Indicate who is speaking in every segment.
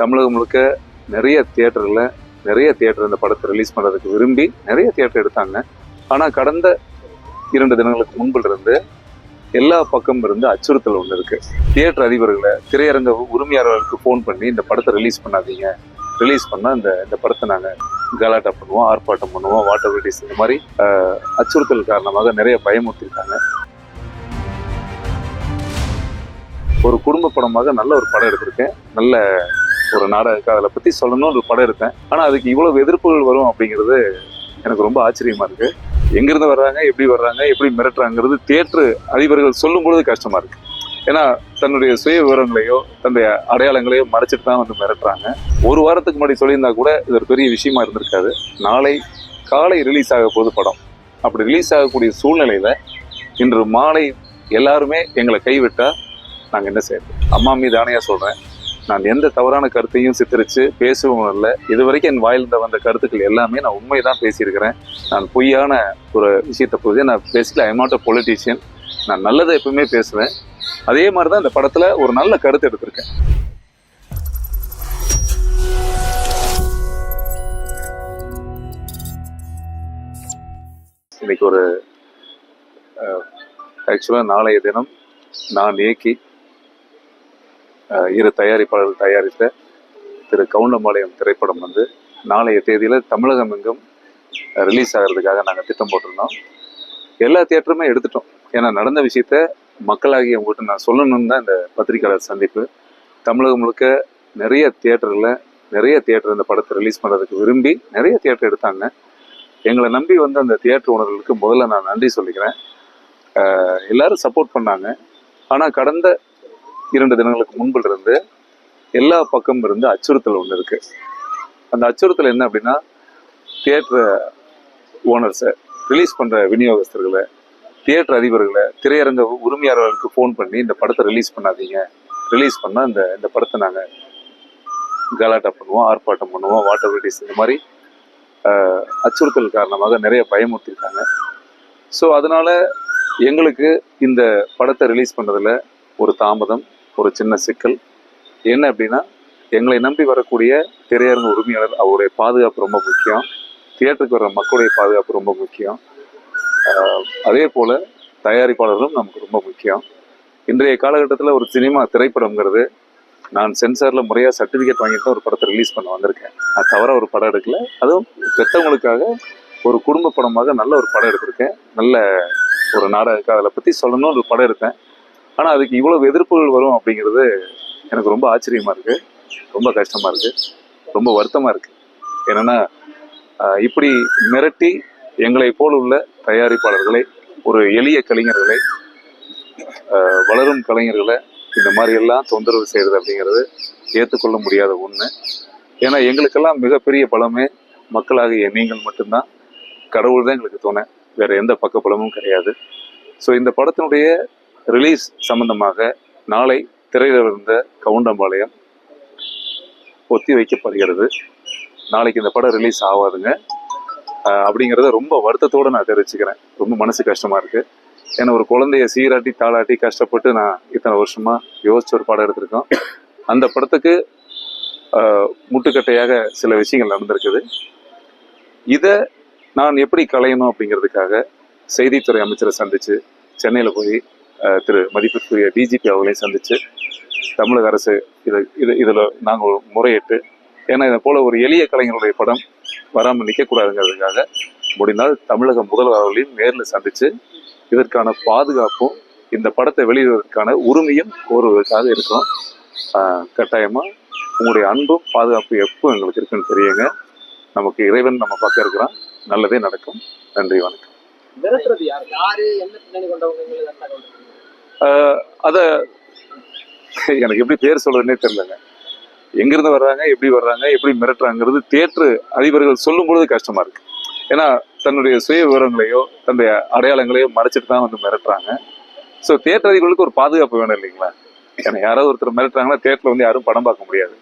Speaker 1: தமிழகம் முழுக்க நிறைய தியேட்டரில் நிறைய தியேட்டர் இந்த படத்தை ரிலீஸ் பண்ணுறதுக்கு விரும்பி நிறைய தியேட்டர் எடுத்தாங்க. ஆனால் கடந்த இரண்டு தினங்களுக்கு முன்பில் இருந்து எல்லா பக்கம் இருந்து அச்சுறுத்தல் ஒன்று இருக்குது தியேட்டர் அதிபர்களை திரையரங்க உரிமையாளர்களுக்கு ஃபோன் பண்ணி இந்த படத்தை ரிலீஸ் பண்ணாதீங்க. ரிலீஸ் பண்ணால் இந்த இந்த படத்தை நாங்கள் கலாட்டா பண்ணுவோம் ஆர்ப்பாட்டம் பண்ணுவோம் வாட்டர் வெட்டிஸ் இந்த மாதிரி அச்சுறுத்தல் காரணமாக நிறைய பயமுறுத்திருக்காங்க. ஒரு குடும்ப படமாக நல்ல ஒரு படம் எடுத்திருக்கேன். நல்ல ஒரு நாடகம் அதில் பற்றி சொல்லணும்னு ஒரு படம் இருக்கேன் ஆனால் அதுக்கு இவ்வளவு எதிர்ப்புகள் வரும் அப்படிங்கிறது எனக்கு ரொம்ப ஆச்சரியமாக இருக்குது எங்கேருந்து வர்றாங்க எப்படி வர்றாங்க எப்படி மிரட்டுறாங்கிறது தேட்டரு அதிபர்கள் சொல்லும் பொழுது இருக்குது இருக்கு. ஏன்னா தன்னுடைய சுய விவரங்களையோ தன்னுடைய அடையாளங்களையோ மறைச்சிட்டு தான் வந்து மிரட்டுறாங்க. ஒரு வாரத்துக்கு முன்னாடி சொல்லியிருந்தா கூட இது ஒரு பெரிய விஷயமா இருந்திருக்காது. நாளை காலை ரிலீஸ் ஆக போது படம். அப்படி ரிலீஸ் ஆகக்கூடிய சூழ்நிலையில் இன்று மாலை எல்லாருமே எங்களை கைவிட்டால் நாங்கள் என்ன செய்யறது? அம்மா மீது ஆணையாக சொல்கிறேன் நான் எந்த தவறான கருத்தையும் சித்தரித்து பேசவும் இல்லை இது வரைக்கும் என் வாயிலிருந்து வந்த கருத்துக்கள் எல்லாமே நான் உண்மையை தான் பேசியிருக்கிறேன். நான் பொய்யான ஒரு விஷயத்தை பொழுது நான் பேசிக்கல ஐ நாட் அ பொலிட்டீஷியன் நான் நல்லதை எப்பவுமே பேசுவேன். அதே மாதிரி தான் இந்த படத்தில் ஒரு நல்ல கருத்து எடுத்திருக்கேன். இன்னைக்கு ஒரு ஆக்சுவலாக நாளைய தினம் நான் இயக்கி இரு தயாரிப்பாளர்கள் தயாரித்த திரு கவுண்டம்பாளையம் திரைப்படம் வந்து நாளைய தேதியில் தமிழகம் எங்கும் ரிலீஸ் ஆகிறதுக்காக நாங்கள் திட்டம் போட்டிருந்தோம். எல்லா தியேட்டருமே எடுத்துட்டோம். ஏன்னா நடந்த விஷயத்த மக்களாகிய உங்கள்கிட்ட நான் சொல்லணும்னு தான் இந்த பத்திரிக்கையாளர் சந்திப்பு. தமிழகம் முழுக்க நிறைய தியேட்டரில் நிறைய தியேட்டர் இந்த படத்தை ரிலீஸ் பண்ணுறதுக்கு விரும்பி நிறைய தியேட்டர் எடுத்தாங்க. எங்களை நம்பி வந்த அந்த தியேட்டர் உணர்களுக்கு முதல்ல நான் நன்றி சொல்லிக்கிறேன். அஹ் எல்லாரும் சப்போர்ட் பண்ணாங்க. ஆனால் கடந்த இரண்டு தினங்களுக்கு முன்பில் இருந்து எல்லா பக்கம் இருந்து அச்சுறுத்தல் ஒன்று இருக்கு. அந்த அச்சுறுத்தல் என்ன அப்படின்னா தியேட்டர் ஓனர்ஸை ரிலீஸ் பண்ணுற விநியோகஸ்தர்களை தியேட்டர் அதிபர்களை திரையரங்க உரிமையாளர்களுக்கு ஃபோன் பண்ணி இந்த படத்தை ரிலீஸ் பண்ணாதீங்க. ரிலீஸ் பண்ணால் இந்த இந்த படத்தை நாங்கள் கலாட்டா பண்ணுவோம் ஆர்ப்பாட்டம் பண்ணுவோம் வாட்டர் வெட்டிஸ் இந்த மாதிரி அச்சுறுத்தல் காரணமாக நிறைய பயமுறுத்திருக்காங்க. ஸோ அதனால் எங்களுக்கு இந்த படத்தை ரிலீஸ் பண்ணுறதுல ஒரு தாமதம் ஒரு சின்ன சிக்கல். என்ன அப்படின்னா எங்களை நம்பி வரக்கூடிய திரையரங்க உரிமையாளர் அவருடைய பாதுகாப்பு ரொம்ப முக்கியம். தியேட்டருக்கு வர்ற மக்களுடைய பாதுகாப்பு ரொம்ப முக்கியம். அதே போல் தயாரிப்பாளர்களும் நமக்கு ரொம்ப முக்கியம். இன்றைய காலகட்டத்தில் ஒரு சினிமா திரைப்படம்ங்கிறது நான் சென்சாரில் முறையாக சர்டிஃபிகேட் வாங்கிட்டு தான் ஒரு படத்தை ரிலீஸ் பண்ண வந்திருக்கேன். நான் தவிர ஒரு படம் எடுக்கல. அதுவும் பெற்றவங்களுக்காக ஒரு குடும்ப படமாக நல்ல ஒரு படம் எடுத்திருக்கேன். நல்ல ஒரு நாடகம் அதில் பற்றி சொல்லணும்னு ஒரு படம் எடுத்தேன். ஆனால் அதுக்கு இவ்வளவு எதிர்ப்புகள் வரும் அப்படிங்கிறது எனக்கு ரொம்ப ஆச்சரியமாக இருக்கு. ரொம்ப கஷ்டமாக இருக்கு. ரொம்ப வருத்தமாக இருக்கு. என்னென்னா இப்படி மிரட்டி எங்களை போல் உள்ள தயாரிப்பாளர்களை ஒரு எளிய கலைஞர்களை வளரும் கலைஞர்களை இந்த மாதிரி எல்லாம் தொந்தரவு செய்கிறது அப்படிங்கிறது ஏற்றுக்கொள்ள முடியாத ஒன்று ஏன்னா எங்களுக்கெல்லாம் மிகப்பெரிய பலமே மக்களாகிய நீங்கள் மட்டும்தான். கடவுள் தான் எங்களுக்கு துணை. வேறு எந்த பக்க பலமும் கிடையாது. ஸோ இந்த படத்தினுடைய ரிலீஸ் சம்பந்தமாக நாளை திரையில் இருந்த கவுண்டம்பாளையம் ஒத்தி வைக்கப்படுகிறது. நாளைக்கு இந்த படம் ரிலீஸ் ஆகாதுங்க. அப்படிங்கிறத ரொம்ப வருத்தத்தோட நான் தெரிவிச்சுக்கிறேன். ரொம்ப மனசு கஷ்டமா இருக்கு. ஏன்னா ஒரு குழந்தைய சீராட்டி தாளாட்டி கஷ்டப்பட்டு நான் இத்தனை வருஷமா யோசிச்ச ஒரு படம் எடுத்திருக்கோம். அந்த படத்துக்கு ஆஹ் முட்டுக்கட்டையாக சில விஷயங்கள் நடந்திருக்குது. இதை நான் எப்படி களையணும் அப்படிங்கிறதுக்காக செய்தித்துறை அமைச்சரை சந்திச்சு சென்னையில் போய் திரு மதிப்பிற்குரிய டிஜிபி அவர்களையும் சந்தித்து தமிழக அரசு இதை இது இதில் நாங்கள் முறையிட்டு ஏன்னா இதை போல் ஒரு எளிய கலைஞருடைய படம் வராமல் நிற்கக்கூடாதுங்கிறதுக்காக முடிந்தால் தமிழக முதல்வர் அவர்களையும் நேரில் சந்தித்து இதற்கான பாதுகாப்பும் இந்த படத்தை வெளியிடுவதற்கான உரிமையும் கோருவதற்காக இருக்கிறோம். கட்டாயமாக உங்களுடைய அன்பும் பாதுகாப்பு எப்போ எங்களுக்கு இருக்குன்னு தெரியுங்க. நமக்கு இறைவன் நம்ம பக்கம் இருக்கிறான். நல்லதே நடக்கும். நன்றி வணக்கம்.
Speaker 2: மிரட்டுறது யாரு? என்ன பின்னணி கொண்டவங்க?
Speaker 1: அதை எனக்கு எப்படி பேர் சொல்றதுன்னே தெரியலங்க. எங்கிருந்து வர்றாங்க எப்படி வர்றாங்க எப்படி மிரட்டுறாங்கிறது தேற்று அதிபர்கள் சொல்லும் பொழுது கஷ்டமா இருக்கு. ஏன்னா தன்னுடைய சுய விவரங்களையோ தன்னுடைய அடையாளங்களையோ மறைச்சிட்டு தான் வந்து மிரட்டுறாங்க. ஸோ தேட்டர் அதிபர்களுக்கு ஒரு பாதுகாப்பு வேணும் இல்லைங்களா? ஏன்னா யாராவது ஒருத்தர் மிரட்டுறாங்கன்னா தேட்டரில் வந்து யாரும் படம் பார்க்க முடியாது.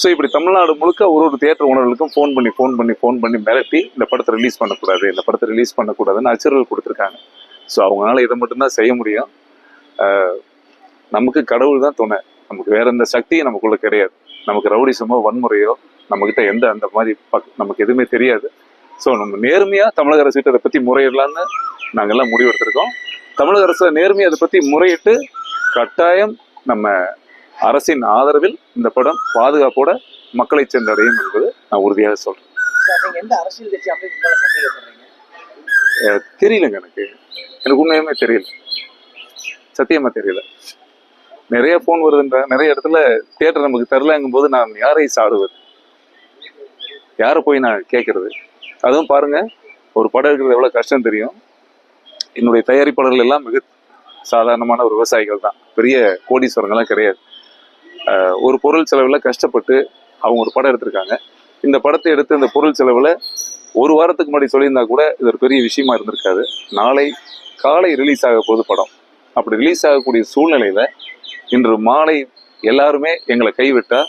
Speaker 1: ஸோ இப்படி தமிழ்நாடு முழுக்க ஒரு ஒரு தியேட்டர் உணர்வுகளுக்கும் ஃபோன் பண்ணி ஃபோன் பண்ணி ஃபோன் பண்ணி மிரட்டி இந்த படத்தை ரிலீஸ் பண்ணக்கூடாது இந்த படத்தை ரிலீஸ் பண்ணக்கூடாதுன்னு அச்சுறுகள் கொடுத்துருக்காங்க. ஸோ அவங்களால இதை மட்டும்தான் செய்ய முடியும். நமக்கு கடவுள் தான் துணை. நமக்கு வேற எந்த சக்தியும் நமக்குள்ள கிடையாது. நமக்கு ரவுடிசமோ வன்முறையோ நம்மக்கிட்ட எந்த அந்த மாதிரி பக்- நமக்கு எதுவுமே தெரியாது. ஸோ நம்ம நேர்மையாக தமிழக அரசுகிட்ட அதை பற்றி முறையிடலான்னு நாங்கள் எல்லாம் முடிவெடுத்திருக்கோம் தமிழக அரசு நேர்மையாக அதை பற்றி முறையிட்டு கட்டாயம் நம்ம அரசின் ஆதரவில் இந்த படம் பாதுகாப்போட மக்களை சென்றடையும் என்பது நான் உறுதியாக
Speaker 2: சந்தேகப்படுறீங்க
Speaker 1: தெரியலங்க எனக்கு. எனக்கு உண்மையுமே தெரியல. சத்தியமா தெரியல. நிறைய ஃபோன் வருதுன்ற நிறைய இடத்துல தியேட்டர் நமக்கு தரலங்கும் போது நான் யாரை சாடுவது? யாரை போய் நான் கேட்கறது? அதுவும் பாருங்க ஒரு படம் எடுக்கிறது எவ்வளவு கஷ்டம் தெரியும். என்னுடைய தயாரிப்பாளர்கள் எல்லாம் மிக சாதாரணமான ஒரு விவசாயிகள் தான். பெரிய கோடீஸ்வரங்கள்லாம் கிடையாது. ஒரு பொருள் செலவில் கஷ்டப்பட்டு அவங்க ஒரு படம் எடுத்திருக்காங்க. இந்த படத்தை எடுத்து இந்த பொருள் செலவில் ஒரு வாரத்துக்கு முன்னாடி சொல்லியிருந்தா கூட இது ஒரு பெரிய விஷயமா இருந்திருக்காது. நாளை காலை ரிலீஸ் ஆக போகுது படம். அப்படி ரிலீஸ் ஆகக்கூடிய சூழ்நிலையில இன்று மாலை எல்லாருமே எங்களை கைவிட்டா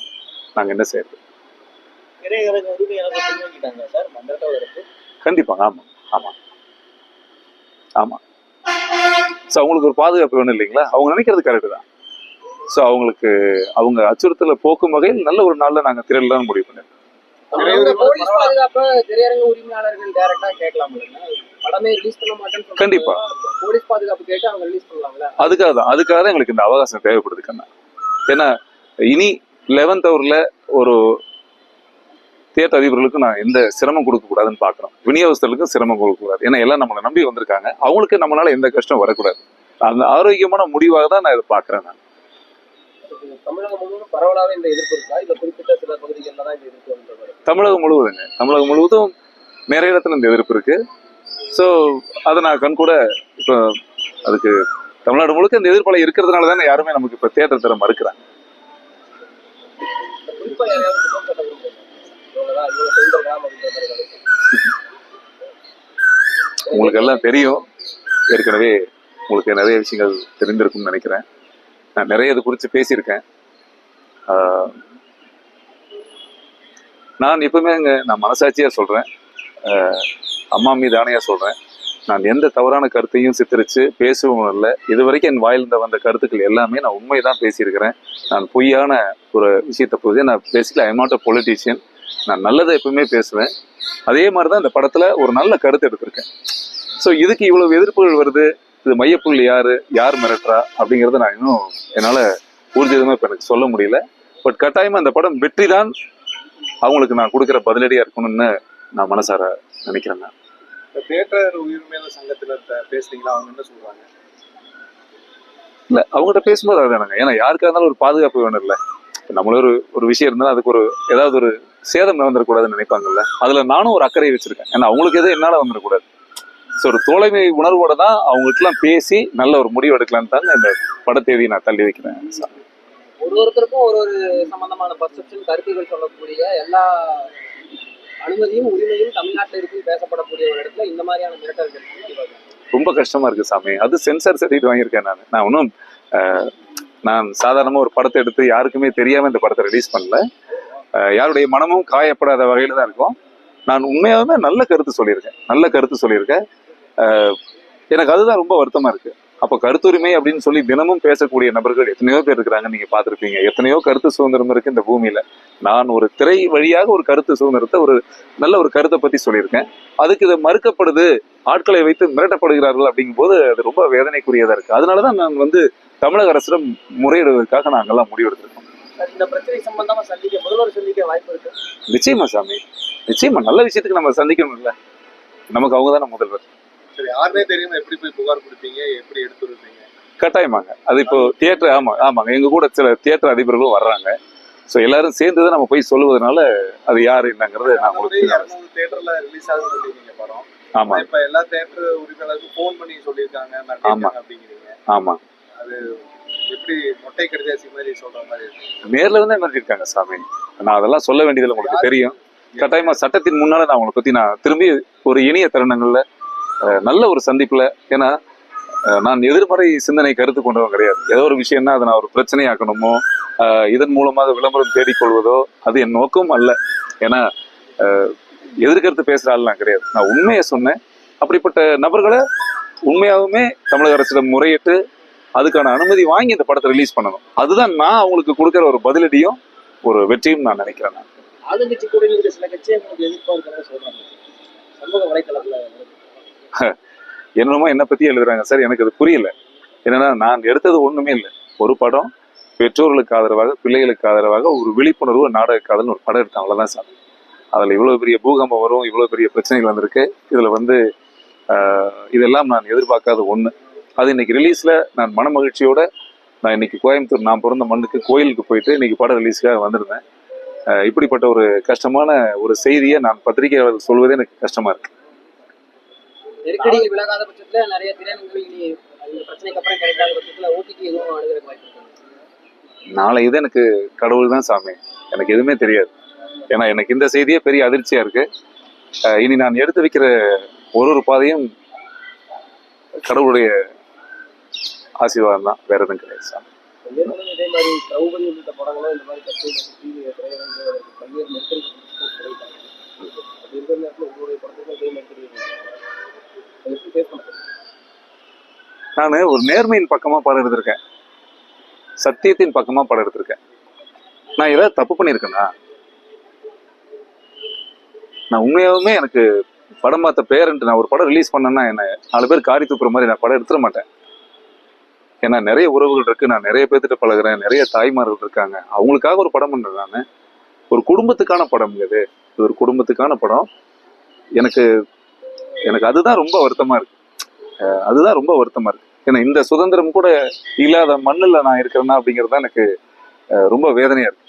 Speaker 1: நாங்க என்ன செய்யறது? கண்டிப்பாங்க ஆமா ஆமா. ஆமா. ஸோ அவங்களுக்கு ஒரு பாதுகாப்பு வேணும் இல்லைங்களா? அவங்க நினைக்கிறது கரெக்டு தான். ஸோ அவங்களுக்கு அவங்க அச்சுறுத்தலை போக்கும் வகையில் நல்ல ஒரு நாள்ல நாங்க திரையிடலாம் முடிவு பண்ணிருக்கோம். கண்டிப்பா. அதுக்காக தான். அதுக்காக தான் எங்களுக்கு இந்த அவகாசம் தேவைப்படுது கண்ணா. ஏன்னா இனி லெவன்த் ஹவர்ல ஒரு தியேட்டர் அதிபர்களுக்கு நான் எந்த சிரமம் கொடுக்க கூடாதுன்னு பார்க்குறோம். விநியோகஸ்தர்களுக்கும் சிரமம் கொடுக்க கூடாது ஏன்னா எல்லாம் நம்மளை நம்பி வந்திருக்காங்க. அவங்களுக்கு நம்மளால எந்த கஷ்டம் வரக்கூடாது. அந்த ஆரோக்கியமான முடிவாக தான் நான் இதை பார்க்குறேன் நான்.
Speaker 2: தமிழகம் முழுவதும் பரவலாவே இந்த எதிர்ப்பு இருக்கா? இல்ல குறிப்பிட்ட சில பகுதிகளில் தான் இந்த எதிர்ப்பு
Speaker 1: தமிழகம் முழுவதுங்க. தமிழகம் முழுவதும் நிறைய இடத்துல இந்த எதிர்ப்பு இருக்கு. ஸோ அதை நான் கண் கூட இப்போ அதுக்கு தமிழ்நாடு முழுக்க இந்த எதிர்ப்பாளர் இருக்கிறதுனால தானே யாருமே நமக்கு இப்போ தேட்டர் தர மறுக்கிறாங்க. உங்களுக்கு எல்லாம் தெரியும். ஏற்கனவே உங்களுக்கு நிறைய விஷயங்கள் தெரிந்திருக்கும்னு நினைக்கிறேன். நான் நிறைய இது குறித்து பேசியிருக்கேன். நான் எப்பவுமே அங்கே நான் மனசாட்சியாக சொல்கிறேன் அம்மா மீது ஆணையாக சொல்கிறேன் நான் எந்த தவறான கருத்தையும் சித்தரித்து பேசவும் இல்லை. இது வரைக்கும் என் வாயிலிருந்து வந்த கருத்துக்கள் எல்லாமே நான் உண்மையை தான் பேசியிருக்கிறேன். நான் பொய்யான ஒரு விஷயத்தை போது நான் basically I not a politician நான் நல்லதை எப்பவுமே பேசுவேன். அதே மாதிரி தான் இந்த படத்தில் ஒரு நல்ல கருத்து எடுத்திருக்கேன். ஸோ இதுக்கு இவ்வளவு எதிர்ப்புகள் வருது? இது மையப்புள்ளி யாரு? யார் மிரட்டுறா? அப்படிங்கறத நான் இன்னும் என்னால ஊர்ஜிதமா இப்ப எனக்கு சொல்ல முடியல. பட் கட்டாயமா இந்த படம் வெற்றி தான் அவங்களுக்கு நான் கொடுக்குற பதிலடியா இருக்கணும்னு நான் மனசார நினைக்கிறேன் நான்.
Speaker 3: இந்த தியேட்டர் உரிமையாளர் சங்கத்தினர்கிட்ட பேசுறீங்களா? அவங்க என்ன சொல்றாங்க
Speaker 1: இல்ல அவங்ககிட்ட பேசும்போது அதுதானங்க. ஏன்னா யாருக்கா இருந்தாலும் ஒரு பாதுகாப்பு வேணும் இல்ல. இப்ப நம்மள ஒரு ஒரு விஷயம் இருந்தாலும் அதுக்கு ஒரு ஏதாவது ஒரு சேதம் வந்துடக்கூடாதுன்னு நினைப்பாங்கல்ல. அதுல நானும் ஒரு அக்கறை வச்சிருக்கேன். ஏன்னா அவங்களுக்கு எதுவும் என்னால வந்துடக்கூடாது? ஸோ ஒரு தோழமை உணர்வோட தான் அவங்களுக்குலாம் பேசி நல்ல ஒரு முடிவு எடுக்கலான்னு தாங்க இந்த படத்தேதியை நான் தள்ளி வைக்கிறேன்
Speaker 2: ஒரு ஒருத்தருக்கும் ஒரு ஒரு சம்பந்தமான பர்செப்ஷன் கருத்துக்கள் சொல்லக்கூடிய எல்லா அனுமதியும் உரிமையும் தமிழ்நாட்டில் இருக்குன்னு பேசப்படக்கூடிய ஒரு இடத்துல இந்த மாதிரியான மிரட்டல்கள்?
Speaker 1: ரொம்ப கஷ்டமா இருக்கு சாமி. அது சென்சார் சர்டிஃபிகேட் வாங்கியிருக்கேன் நான். நான் ஒன்றும் நான் சாதாரணமா ஒரு படத்தை எடுத்து யாருக்குமே தெரியாம இந்த படத்தை ரிலீஸ் பண்ணல. யாருடைய மனமும் காயப்படாத வகையில தான் இருக்கும். நான் உண்மையாலுமே நல்ல கருத்து சொல்லியிருக்கேன். நல்ல கருத்து சொல்லியிருக்கேன். எனக்கு அதுதான் ரொம்ப வருத்தமா இருக்கு. அப்போ கருத்துரிமை அப்படின்னு சொல்லி தினமும் பேசக்கூடிய நபர்கள் எத்தனையோ பேர் இருக்கிறாங்க நீங்க பார்த்திருப்பீங்க. எத்தனையோ கருத்து சுதந்திரம் இருக்கு இந்த பூமியில. நான் ஒரு திரை வழியாக ஒரு கருத்து சுதந்திரத்தை ஒரு நல்ல ஒரு கருத்தை பத்தி சொல்லியிருக்கேன். அதுக்கு இது மறுக்கப்படுது ஆட்களை வைத்து மிரட்டப்படுகிறார்கள் அப்படிங்கும்போது அது ரொம்ப வேதனைக்குரியதா இருக்கு. அதனாலதான் நான் வந்து தமிழக அரசிடம் முறையிடுவதற்காக நாங்கெல்லாம் முடிவெடுத்திருக்கோம்.
Speaker 2: இந்த பிரச்சனை சம்பந்தமா சந்திக்க முதல்வர் சந்திக்க வாய்ப்பு இருக்கு.
Speaker 1: நிச்சயமா சாமி. நிச்சயமா நல்ல விஷயத்துக்கு நம்ம சந்திக்கணும்ல. நமக்கு அவங்க தானே முதல்வர்.
Speaker 3: சரி யாருனே தெரியாம எப்படி போய் புகார் கொடுப்பீங்க எப்படி எடுத்து வருவீங்க?
Speaker 1: கட்டாயமாங்க அது இப்போ தியேட்டர் ஆமா ஆமாங்க. எங்க கூட சில தியேட்டர் அதிபர்களும் வர்றாங்க. ஸோ எல்லாரும் சேர்ந்து தான் நம்ம போய் சொல்லுவதனால அது யாரு என்னங்கிறது நான் உங்களுக்கு
Speaker 3: இரநூறு தியேட்டர்ல ரிலீஸ் ஆகுது படம்.
Speaker 1: ஆமா.
Speaker 3: இப்ப எல்லா தியேட்டர் உரிமையாளருக்கும் ஃபோன் பண்ணி சொல்லியிருக்காங்க
Speaker 1: ஆமா.
Speaker 3: நான் அப்படிங்கிறீங்க.
Speaker 1: ஆமா.
Speaker 3: எப்படி மொட்டை கடிதாசி மாதிரி சொல்ற மாதிரி இருக்கு?
Speaker 1: நேர்ல வந்து இருக்காங்க சாமி. நான் அதெல்லாம் சொல்ல வேண்டியதில்லை உங்களுக்கு தெரியும். கட்டாயமா சட்டத்தின் முன்னால நான் உங்களை பத்தி நான் திரும்பி ஒரு இனிய தருணங்கள்ல நல்ல ஒரு சந்திப்பில் ஏன்னா நான் எதிர்மறை சிந்தனை கருத்து கொண்டவன் கிடையாது. ஏதோ ஒரு விஷயம்னா அதை நான் ஒரு பிரச்சனையாக்கணுமோ இதன் மூலமாக விளம்பரம் தேடிக்கொள்வதோ அது என் நோக்கம் அல்ல. ஏன்னா எதிர்கருத்து பேசுகிற ஆள் நான் கிடையாது. நான் உண்மையை சொன்னேன். அப்படிப்பட்ட நபர்களை உண்மையாகவுமே தமிழக அரசிடம் முறையிட்டு அதுக்கான அனுமதி வாங்கி இந்த படத்தை ரிலீஸ் பண்ணணும். அதுதான் நான் அவங்களுக்கு கொடுக்குற ஒரு பதிலடியும் ஒரு வெற்றியும் நான் நினைக்கிறேன். நான்
Speaker 2: ஆளுங்கட்சி கூட சில கட்சியை உங்களுக்கு சமூக வலைத்தளத்தில்
Speaker 1: என்னமோ என்னை பத்தி எழுதுறாங்க. சார் எனக்கு அது புரியல. என்னன்னா நான் எடுத்தது ஒண்ணுமே இல்லை. ஒரு படம் பெற்றோர்களுக்கு ஆதரவாக பிள்ளைகளுக்கு ஆதரவாக ஒரு விழிப்புணர்வு நாடக காதல்னு ஒரு படம் எடுத்தேன். அவ்வளோதான் சார். அதில் இவ்வளோ பெரிய பூகம்பம் வரும் இவ்வளோ பெரிய பிரச்சனைகள் வந்திருக்கு. இதில் வந்து இதெல்லாம் நான் எதிர்பார்க்காத ஒன்று அது இன்னைக்கு ரிலீஸில் நான் மன மகிழ்ச்சியோட நான் இன்னைக்கு கோயம்புத்தூர் நான் பிறந்த மண்ணுக்கு கோயிலுக்கு போயிட்டு இன்னைக்கு படம் ரிலீஸ்க்காக வந்திருந்தேன். இப்படிப்பட்ட ஒரு கஷ்டமான ஒரு செய்தியை நான் பத்திரிகையாளர் சொல்வதே எனக்கு கஷ்டமாக இருக்குது
Speaker 2: நெருக்கடிகள் விலகாத பட்சத்துல நிறைய திரையரங்குகள் இனி பிரச்சனைக்கு அப்புறம் கிடைக்காத பட்சத்துல ஓடிடி எதுவும் அணுகிற வாய்ப்பு இருக்கு?
Speaker 1: நாளை இது எனக்கு கடவுள் தான் சாமி. எனக்கு எதுவுமே தெரியாது. ஏன்னா எனக்கு இந்த செய்தியே பெரிய அதிர்ச்சியா இருக்கு. இனி நான் எடுத்து வைக்கிற ஒரு ஒரு பாதையும் கடவுளுடைய ஆசீர்வாதம் தான் வேற எதுவும் கிடையாது சாமி.
Speaker 2: இதே மாதிரி திரௌபதி உள்ளிட்ட படங்களும் இந்த மாதிரி திரையரங்குகளுக்கு பல்வேறு நெருக்கடி அப்படி இருக்கிற நேரத்தில் உங்களுடைய படத்துக்கு இதே நெருக்கடி
Speaker 1: நான் ஒரு நேர்மையின் பக்கமா படம் எடுத்திருக்கேன். சத்தியத்தின் பக்கமா படம் எடுத்திருக்கேன். நான் ஏதாவது தப்பு பண்ணியிருக்கேனா? நான் உண்மையாகவுமே எனக்கு படம் பார்த்த பேரண்ட் நான் ஒரு படம் ரிலீஸ் பண்ணேன்னா என்ன நாலு பேர் காரி தூக்குற மாதிரி நான் படம் எடுத்துட மாட்டேன். ஏன்னா நிறைய உறவுகள் இருக்கு நான் நிறைய பேர்த்திட்ட பழகுறேன் நிறைய தாய்மார்கள் இருக்காங்க. அவங்களுக்காக ஒரு படம் பண்ணுறேன் நான். ஒரு குடும்பத்துக்கான படம் இது. இது ஒரு குடும்பத்துக்கான படம். எனக்கு எனக்கு அதுதான் ரொம்ப வருத்தமா இருக்கு. அஹ் அதுதான் ரொம்ப வருத்தமா இருக்கு. ஏன்னா இந்த சுதந்திரம் கூட இல்லாத மண்ணுல நான் இருக்கிறேன்னா அப்படிங்கிறது தான் எனக்கு அஹ் ரொம்ப வேதனையா இருக்கு.